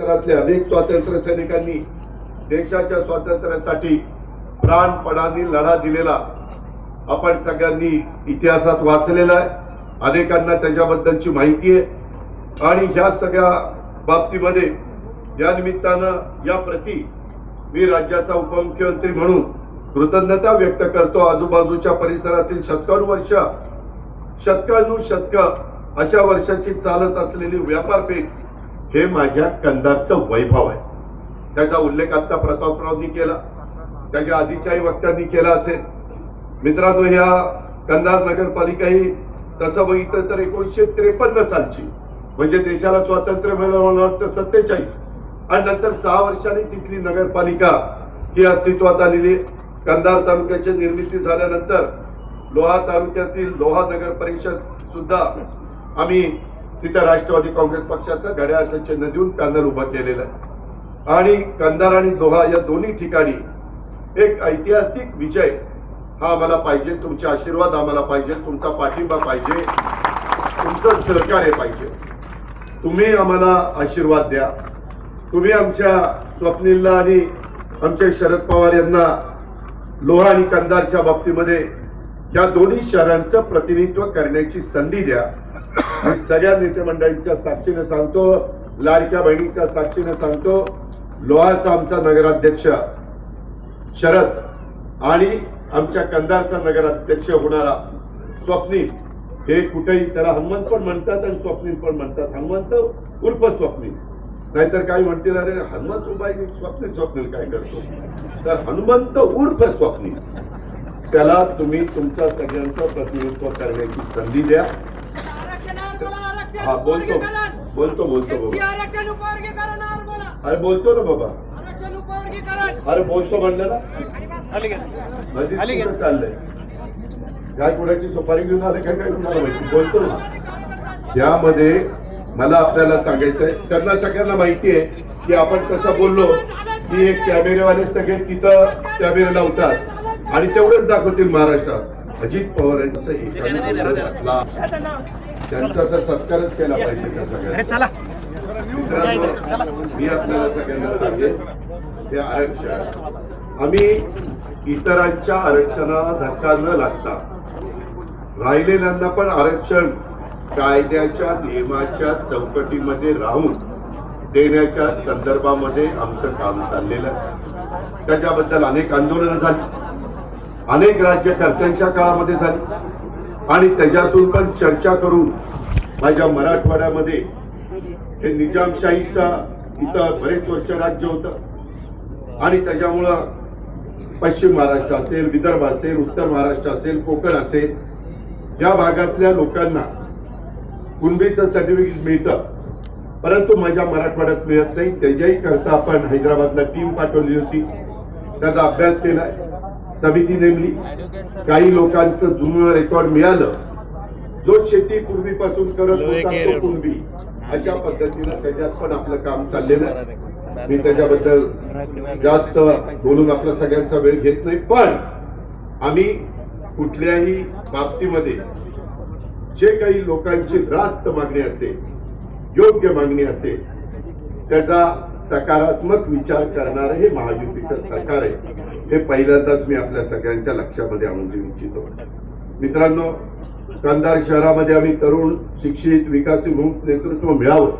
परिसरातल्या अनेक स्वातंत्र्य सैनिकांनी देशाच्या स्वातंत्र्यासाठी प्राणपणाने लढा दिलेला आपण सगळ्यांनी इतिहासात वाचलेला आहे. अनेकांना त्याच्याबद्दलची माहिती आहे. आणि ह्या सगळ्या बाबतीमध्ये या निमित्तानं या प्रती मी राज्याचा उपमुख्यमंत्री म्हणून कृतज्ञता व्यक्त करतो. आजूबाजूच्या परिसरातील शतकानुवर्ष शतकानुशतक अशा वर्षाची चालत असलेली व्यापारपेठ हे माझ्या कंदारचं वैभव आहे. त्याचा उल्लेख आता प्रतापरावनी केला. त्याच्या आधीच्याही वक्त्यांनी केला असेल. मित्रांनो ह्या कंधार नगरपालिका ही तसं बघितलं तर एकोणीसशे त्रेपन्न सालची म्हणजे देशाला स्वातंत्र्य मिळालं वाटतं सत्तेचाळीस. आणि नंतर सहा वर्षांनी तिथली नगरपालिका ही अस्तित्वात आलेली आहे. कंधार तालुक्याची निर्मिती झाल्यानंतर लोहा तालुक्यातील लोहा नगर परिषद सुद्धा आम्ही तिथं राष्ट्रवादी काँग्रेस पक्षाचं घड्याळाचं चिन्ह देऊन पॅनल उभं केलेलं आहे. आणि कंधार आणि दोहा या दोन्ही ठिकाणी एक ऐतिहासिक विजय हा आम्हाला पाहिजे तुमचे आशीर्वाद आम्हाला पाहिजे तुमचा पाठिंबा पाहिजे तुमचं सहकार्य पाहिजे. तुम्ही आम्हाला आशीर्वाद द्या. तुम्ही आमच्या स्वप्नीलला आणि आमच्या शरद पवार यांना लोहा आणि कंधारच्या बाबतीमध्ये या दोन्ही शहरांचं प्रतिनिधित्व करण्याची संधी द्या. मी सगळ्या नेते मंडळींच्या साक्षीने सांगतो लाडक्या बहिणीच्या साक्षीने सांगतो लोहाचा आमचा नगराध्यक्ष शरद आणि आमच्या कंधारचा नगराध्यक्ष होणारा स्वप्नील हे कुठेही त्याला हनुमंत पण म्हणतात आणि स्वप्नील पण म्हणतात. हनुमंत उर्फ स्वप्नील. नाहीतर काही म्हणतील अरे हनुमंत उपाय आहे, स्वप्नील स्वप्नील काय करतो? तर हनुमंत उर्फ स्वप्नील. त्याला तुम्ही तुमच्या सगळ्यांचं प्रतिनिधित्व करण्याची संधी द्या. हा बोलतो. बोलतो बोलतो अरे बोलतो ना बाबा. अरे बोलतो म्हणलं ना चाललंय? काय कुणाची सुपारी घेऊन आले काय काय कुणाला माहिती? बोलतो ना. यामध्ये मला आपल्याला सांगायचंय त्यांना सगळ्यांना माहिती आहे की आपण कसं बोललो की एक कॅमेरेवाले सगळे तिथं कॅमेरे लावतात आणि तेवढंच दाखवतील महाराष्ट्रात. अजित पवार यांचं. त्यांचा तर सत्कारच केला पाहिजे त्या सगळ्यांना. मी आपल्याला सगळ्यांना सांगेन हे आरक्षण. आम्ही इतरांच्या आरक्षणाला धक्का न लागता राहिलेल्यांना पण आरक्षण कायद्याच्या नियमाच्या चौकटीमध्ये राहून देण्याच्या संदर्भामध्ये आमचं काम चाललेलं आहे. त्याच्याबद्दल अनेक आंदोलनं झाली. अनेक राज्यकर्त्यांच्या काळामध्ये झाली. आणि त्याच्यातून पण चर्चा करून माझ्या मराठवाड्यामध्ये हे निजामशाहीचा इथं बरेच वर्ष राज्य होतं. आणि त्याच्यामुळं पश्चिम महाराष्ट्र असेल विदर्भ असेल उत्तर महाराष्ट्र असेल कोकण असेल या भागातल्या लोकांना कुणबीचं सर्टिफिकेट मिळतं. परंतु माझ्या मराठवाड्यात मिळत नाही. त्याच्याही करता आपण हैदराबादला टीम पाठवली होती. त्याचा अभ्यास केलाय. समिती नेमली. काही लोकांचं जुनं रेकॉर्ड मिळालं. जो शेती पूर्वीपासून करत होता तो कुणबी अशा पद्धतीनं त्याच्यात पण आपलं काम चाललेलं आहे. मी त्याच्याबद्दल जास्त बोलून आपला सगळ्यांचा वेळ घेत नाही. पण आम्ही कुठल्याही बाबतीमध्ये जे काही लोकांची रास्त मागणी असेल योग्य मागणी असेल त्याचा सकारात्मक विचार करणारं हे महायुतीचं सरकार आहे. हे पहिल्यांदाच मी आपल्या सगळ्यांच्या लक्षामध्ये आणून देऊ इच्छितो. मित्रांनो कंधार शहरामध्ये आम्ही तरुण शिक्षित विकासीमुख नेतृत्व मिळावं.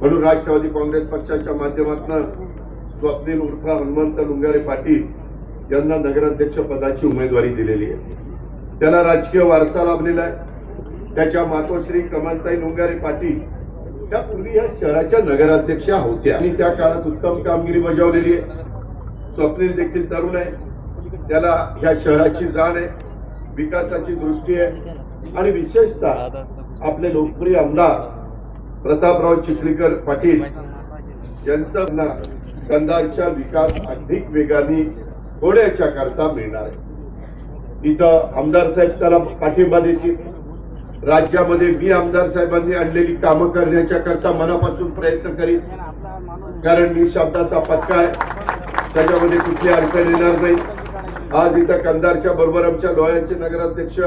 म्हणून राष्ट्रवादी काँग्रेस पक्षाच्या माध्यमातून स्वप्नील उर्फ हनुमंत लुंगारे पाटील यांना नगराध्यक्ष पदाची उमेदवारी दिलेली आहे. त्याला राजकीय वारसा लाभलेला आहे. त्याच्या मातोश्री कमलताई लुंगारे पाटील त्या पूर्वी या शहराच्या नगराध्यक्षा होत्या. आणि त्या काळात उत्तम कामगिरी बजावलेली आहे. स्वप्नील देखील तरुण आहे. त्याला ह्या शहराची जाण आहे विकासाची दृष्टी आहे. आणि विशेषतः आपले लोकप्रिय आमदार प्रतापराव चिखलीकर पाटील यांचं कंदारचा विकास अधिक वेगाने होण्याच्या करता मिळणार आहे. इथं आमदार साहेब त्याला पाठिंबा देतील. राज्यामध्ये मी आमदार साहेबांनी आणलेली कामं करण्याच्या करता मनापासून प्रयत्न करीन. कारण मी शब्दाचा पक्का आहे. त्याच्यामध्ये कुठली अडचण येणार नाही. आज इथं कंधारच्या बरोबर आमच्या लोह्यांचे नगराध्यक्ष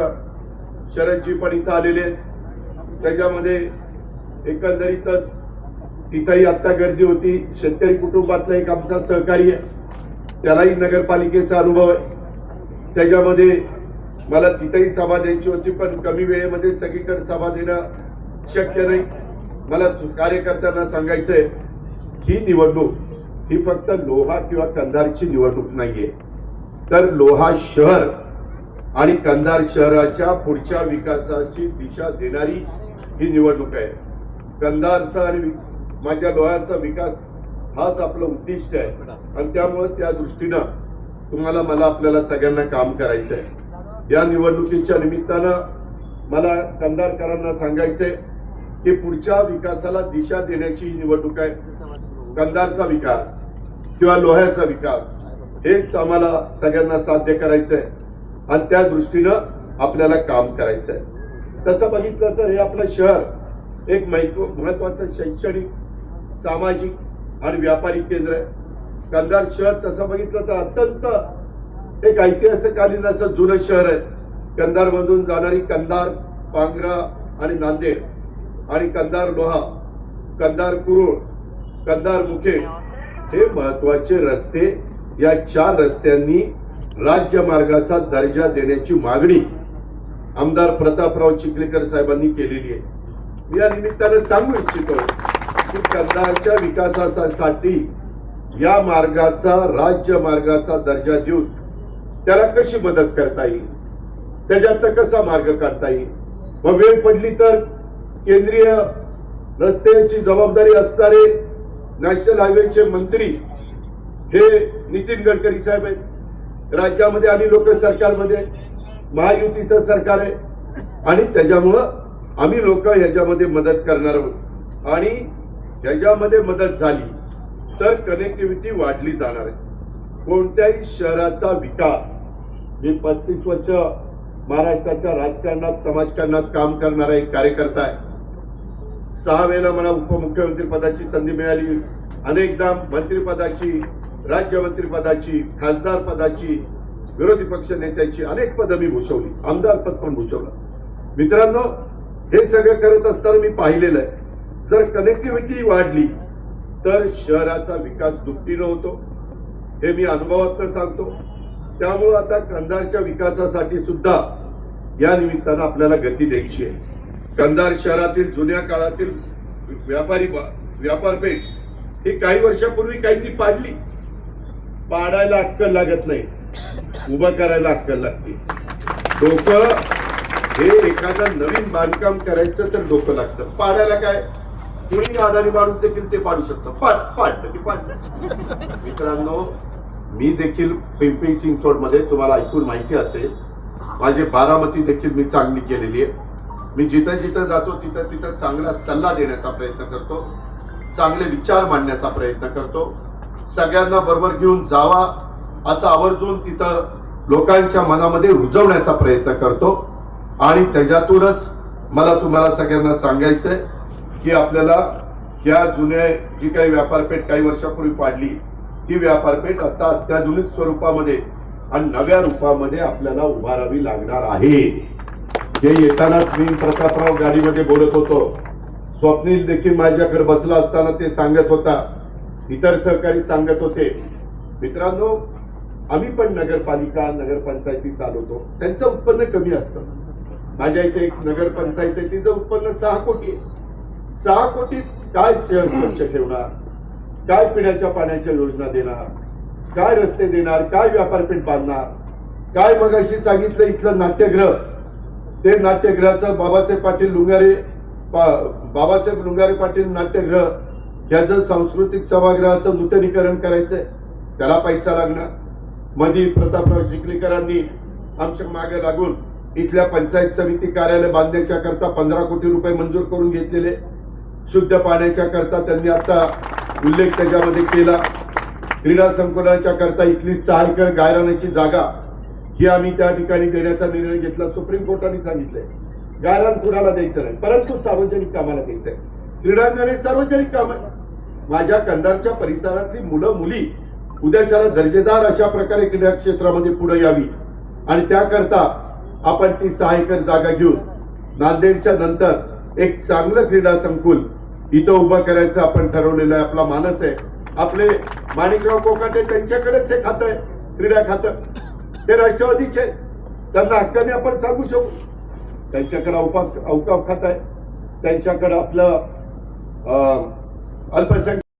शरदजी पण इथं आलेले आहेत. त्याच्यामध्ये एकंदरीतच तिथंही आत्ता गर्दी होती. शेतकरी कुटुंबातला एक आमचा सहकारी आहे. त्यालाही नगरपालिकेचा अनुभव आहे. त्याच्यामध्ये मला तिथंही सभा द्यायची होती पण कमी वेळेमध्ये सगळीकडे सभा देणं शक्य नाही. मला कार्यकर्त्यांना सांगायचंय ही निवडणूक ही फक्त लोहा किंवा कंधारची निवडणूक नाहीये. तर लोहा शहर आणि कंधार शहराच्या पुढच्या विकासाची दिशा देणारी ही निवडणूक आहे. कंधारचा आणि माझ्या लोह्याचा विकास हाच आपलं उद्दिष्ट आहे. आणि त्यामुळे त्या दृष्टीनं तुम्हाला मला आपल्याला सगळ्यांना काम करायचं आहे या निवडणुकीच्या निमित्तानं मला कंधारकरांना सांगायचंय की पुढच्या विकासाला दिशा देण्याची ही निवडणूक आहे. कंधारचा विकास. किंवा लोह्याचा विकास हेच आम्हाला सगळ्यांना साध्य करायचंय. आणि त्या दृष्टीनं आपल्याला काम करायचंय. तसं बघितलं तर हे आपलं शहर एक महत्त्व महत्वाचं शैक्षणिक सामाजिक आणि व्यापारी केंद्र आहे. कंधार शहर तसं बघितलं तर अत्यंत एक ऐतिहासिककालीन असं जुनं शहर आहे. कंधार मधून जाणारी कंधार पांगरा आणि नांदेड आणि कंधार लोहा कंधार कुरुळ कंधार मुखेड हे महत्त्वाचे रस्ते या चार रस्त्यांनी राज्य मार्गाचा दर्जा देण्याची मागणी आमदार प्रतापराव चिखलीकर साहेबांनी केलेली आहे. मी या निमित्तानं सांगू इच्छितो की कंधारच्या विकासासाठी या मार्गाचा राज्य मार्गाचा दर्जा देऊन त्याला कशी मदत करता येईल? त्याच्यात कसा मार्ग काढता येईल? मग वेळ पडली तर केंद्रीय रस्त्याची जबाबदारी असणारे नॅशनल हायवेचे मंत्री हे नितीन गडकरी साहेब आहेत. राज्यामध्ये आणि लोक सरकारमध्ये महायुतीचं सरकार आहे. आणि त्याच्यामुळं आम्ही लोक ह्याच्यामध्ये मदत करणार आहोत. आणि ह्याच्यामध्ये मदत झाली तर कनेक्टिव्हिटी वाढली जाणार आहे. कोणत्याही शहराचा विकास मी पस्तीस वर्ष महाराष्ट्राच्या राजकारणात समाजकारणात काम करणारा एक कार्यकर्ता आहे. सहा वेळेला मला उपमुख्यमंत्री पदाची संधी मिळाली. अनेकदा मंत्रिपदाची राज्यमंत्रीपदाची खासदार पदाची विरोधी पक्ष नेत्याची अनेक पदं मी भूषवली. आमदार पद पण भूषवलं. मित्रांनो हे सगळं करत असताना मी पाहिलेलं आहे. जर कनेक्टिव्हिटी वाढली तर शहराचा विकास दुपटीनं होतो. हे मी अनुभवात सांगतो. त्यामुळं आता कंधारच्या विकासासाठी सुद्धा या निमित्तानं आपल्याला गती द्यायची आहे. कंधार शहरातील जुन्या काळातील व्यापारी व्यापार व्यापारपेठ ही काही वर्षापूर्वी काहींनी पाडली. पाडायला अक्कल लागत नाही. उभं करायला अक्कल लागते. डोकं हे एखादं नवीन बांधकाम करायचं तर डोकं लागतं. पाडायला काय? कुणी आधारी माणूस देखील ते पाडू शकतं. पाड पाडतं की पाडतं मित्रांनो मी देखील पिंपरी चिंचवडमध्ये तुम्हाला ऐकून माहिती असेल माझी बारामती देखील मी चांगली केलेली आहे. मी जिथं जिथं जातो तिथं तिथं चांगला सल्ला देण्याचा प्रयत्न करतो चांगले विचार मांडण्याचा प्रयत्न करतो. सगळ्यांना बरोबर घेऊन जावा असं आवर्जून तिथं लोकांच्या मनामध्ये रुजवण्याचा प्रयत्न करतो. आणि त्याच्यातूनच मला तुम्हाला सगळ्यांना सांगायचंय की आपल्याला या जुन्या जी काही व्यापारपेठ काही वर्षापूर्वी पाडली ती व्यापारपेठ आता अत्याधुनिक स्वरूपामध्ये आणि नव्या रूपामध्ये आपल्याला उभारावी लागणार आहे. जे येतानाच मी प्रतापराव गाडीमध्ये बोलत होतो. स्वप्नील देखील माझ्याकडे बसला असताना ते सांगत होता. इतर सहकारी सांगत होते मित्रांनो आम्ही पण नगरपालिका नगरपंचायती चालवतो. त्यांचं उत्पन्न कमी असतं. माझ्या इथे एक नगरपंचायत आहे तिचं उत्पन्न सहा कोटी सहा कोटीत काय शहर स्वच्छ ठेवणार? काय पिण्याच्या पाण्याच्या योजना देणार? काय रस्ते देणार? काय व्यापारपेठ बांधणार? काय मग अशी सांगितलं इथलं नाट्यगृह? ते नाट्यगृहाचं बाबासाहेब पाटील लुंगारे बाबासाहेब लुंगारे पाटील नाट्यगृह याचं सांस्कृतिक सभागृहाचं नूतनीकरण करायचंय. त्याला पैसा लागणार. मधी प्रतापराव चिखलीकरांनी आमच्या मागे लागून इथल्या पंचायत समिती कार्यालय बांधण्याच्या करता पंधरा कोटी रुपये मंजूर करून घेतलेले. शुद्ध पाण्याच्या करता त्यांनी आता उल्लेख त्याच्यामध्ये केला. क्रीडा संकुलाच्या करता इथली सहा एकर गायरानाची जागा ही आम्ही त्या ठिकाणी देण्याचा निर्णय घेतला सुप्रीम कोर्टाने सांगितलंय. गायरान कुणाला द्यायचं नाही परंतु सार्वजनिक कामाला द्यायचंय क्रीडांगण सार्वजनिक काम आहे माझ्या कंधारच्या परिसरातली मुलं मुली उद्याच्याला दर्जेदार अशा प्रकारे क्रीडा क्षेत्रामध्ये पुढे यावी. आणि त्याकरता आपण ती सहा एकर जागा घेऊन नांदेडच्या नंतर एक चांगलं क्रीडा संकुल इथं उभं करायचं आपण ठरवलेलं आहे. आपला मानस आहे. आपले माणिकराव कोकाटे त्यांच्याकडेच हे खातं आहे. क्रीडा खातं. ते राष्ट्रवादीचे आहेत. त्यांना हक्काने आपण सांगू शकू त्यांच्याकडे अवकाश अवकाश खात आहे त्यांच्याकडे आपलं अं, अल्पसंख्याक